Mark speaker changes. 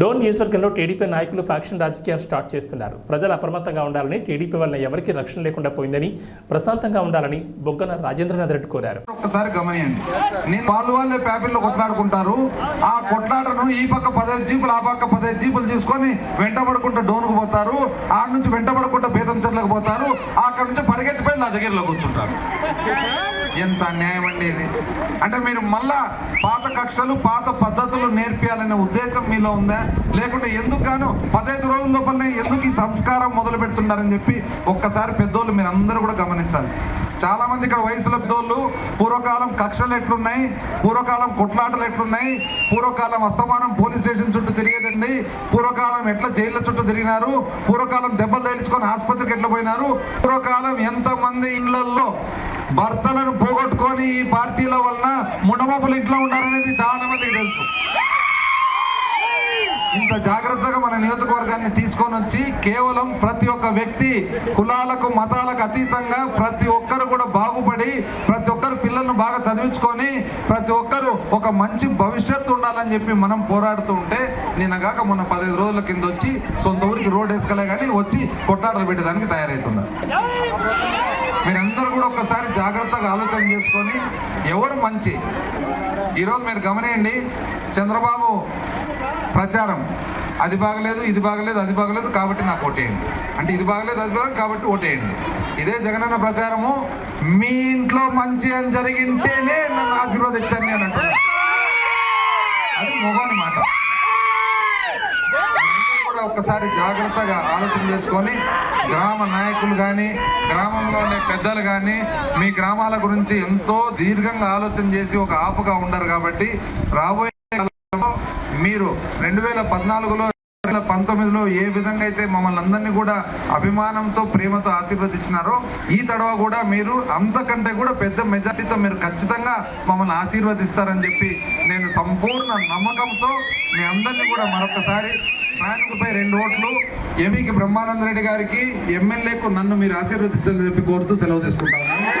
Speaker 1: డోన్ నియోజకవర్గంలో టీడీపీ నాయకులు ఫ్యాక్షన్ రాజకీయాలు స్టార్ట్ చేస్తున్నారు. ప్రజలు అప్రమత్తంగా ఉండాలని టీడీపీ వలన ఎవరికీ రక్షణ లేకుండా పోయిందని ప్రశాంతంగా ఉండాలని బొగ్గన రాజేంద్రనాథ్ రెడ్డి కోరారు.
Speaker 2: ఒక్కసారి గమనియండి. నేను వాళ్ళు వాళ్ళే పేపర్లో కొట్లాడుకుంటారు. ఆ కొట్లాటను ఈ పక్క పదహైదు జీపులు ఆ పక్క పదహైదు జీపులు తీసుకొని వెంటబడుకుంటూ డోన్కు పోతారు. ఆడ నుంచి వెంటబడుకుంటూ బేతం చెర్లకు పోతారు. అక్కడ నుంచి పరిగెత్తిపోయి నా దగ్గరలో కూర్చుంటారు. ఎంత అన్యాయం అండి ఇది? అంటే మీరు మళ్ళా పాత కక్షలు పాత పద్ధతులు నేర్పించాలనే ఉద్దేశం మీలో ఉందా? లేకుంటే ఎందుకు గాను పదహైదు రోజుల లోపలనే ఎందుకు ఈ సంస్కారం మొదలు పెడుతున్నారని చెప్పి ఒక్కసారి పెద్దోళ్ళు మీరు అందరూ కూడా గమనించాలి. చాలా మంది ఇక్కడ వయసుల పెద్దోళ్ళు పూర్వకాలం కక్షలు ఎట్లున్నాయి? పూర్వకాలం కొట్లాటలు ఎట్లున్నాయి? పూర్వకాలం అస్తమానం పోలీస్ స్టేషన్ చుట్టూ తిరిగేదండి. పూర్వకాలం ఎట్లా జైళ్ళ చుట్టూ తిరిగినారు? పూర్వకాలం దెబ్బలు తగిలించుకొని ఆసుపత్రికి ఎట్లా పోయినారు? పూర్వకాలం ఎంతమంది ఇళ్ళల్లో భర్తలను పోగొట్టుకొని ఈ పార్టీల వలన ముండమోపులు ఇంట్లో ఉన్నారనేది చాలా మందికి తెలుసు. ఇంత జాగ్రత్తగా మన నియోజకవర్గాన్ని తీసుకొని వచ్చి కేవలం ప్రతి ఒక్క వ్యక్తి కులాలకు మతాలకు అతీతంగా ప్రతి ఒక్కరు కూడా బాగుపడి ప్రతి ఒక్కరు పిల్లలను బాగా చదివించుకొని ప్రతి ఒక్కరు ఒక మంచి భవిష్యత్తు ఉండాలని చెప్పి మనం పోరాడుతూ ఉంటే నిన్నగాక మొన్న పదహైదు రోజుల కింద వచ్చి సొంత ఊరికి రోడ్ వేసుకోలే కానీ వచ్చి కొట్టాటలు పెట్టడానికి తయారవుతున్నారు. మీరందరూ కూడా ఒక్కసారి జాగ్రత్తగా ఆలోచన చేసుకొని ఎవరు మంచి? ఈరోజు మీరు గమనియండి చంద్రబాబు ప్రచారం. అది బాగలేదు ఇది బాగలేదు అది బాగలేదు కాబట్టి నాకు ఓటేయండి. అంటే ఇది బాగలేదు అది బాగలేదు కాబట్టి ఓటేయండి. ఇదే జగనన్న ప్రచారము మీ ఇంట్లో మంచి అని జరిగింటేనే నన్ను ఆశీర్వదించాను నేను అంటున్నాను అది మొగని మాట. కూడా ఒక్కసారి జాగ్రత్తగా ఆలోచన చేసుకొని గ్రామ నాయకులు కానీ గ్రామంలో ఉండే పెద్దలు కానీ మీ గ్రామాల గురించి ఎంతో దీర్ఘంగా ఆలోచన చేసి ఒక ఆపుగా ఉండరు కాబట్టి రాబోయే మీరు రెండు వేల పద్నాలుగులో రెండు వేల పంతొమ్మిదిలో ఏ విధంగా అయితే మమ్మల్ని అందరినీ కూడా అభిమానంతో ప్రేమతో ఆశీర్వదించినారో ఈ తడవ కూడా మీరు అంతకంటే కూడా పెద్ద మెజారిటీతో మీరు ఖచ్చితంగా మమ్మల్ని ఆశీర్వదిస్తారని చెప్పి నేను సంపూర్ణ నమ్మకంతో మీ అందరినీ కూడా మరొకసారి ఆయనకుపై రెండు ఓట్లు ఎంపీకి బ్రహ్మానంద రెడ్డి గారికి ఎమ్మెల్యేకు నన్ను మీరు ఆశీర్వదించాలని చెప్పి కోరుతూ సెలవు తీసుకుంటాను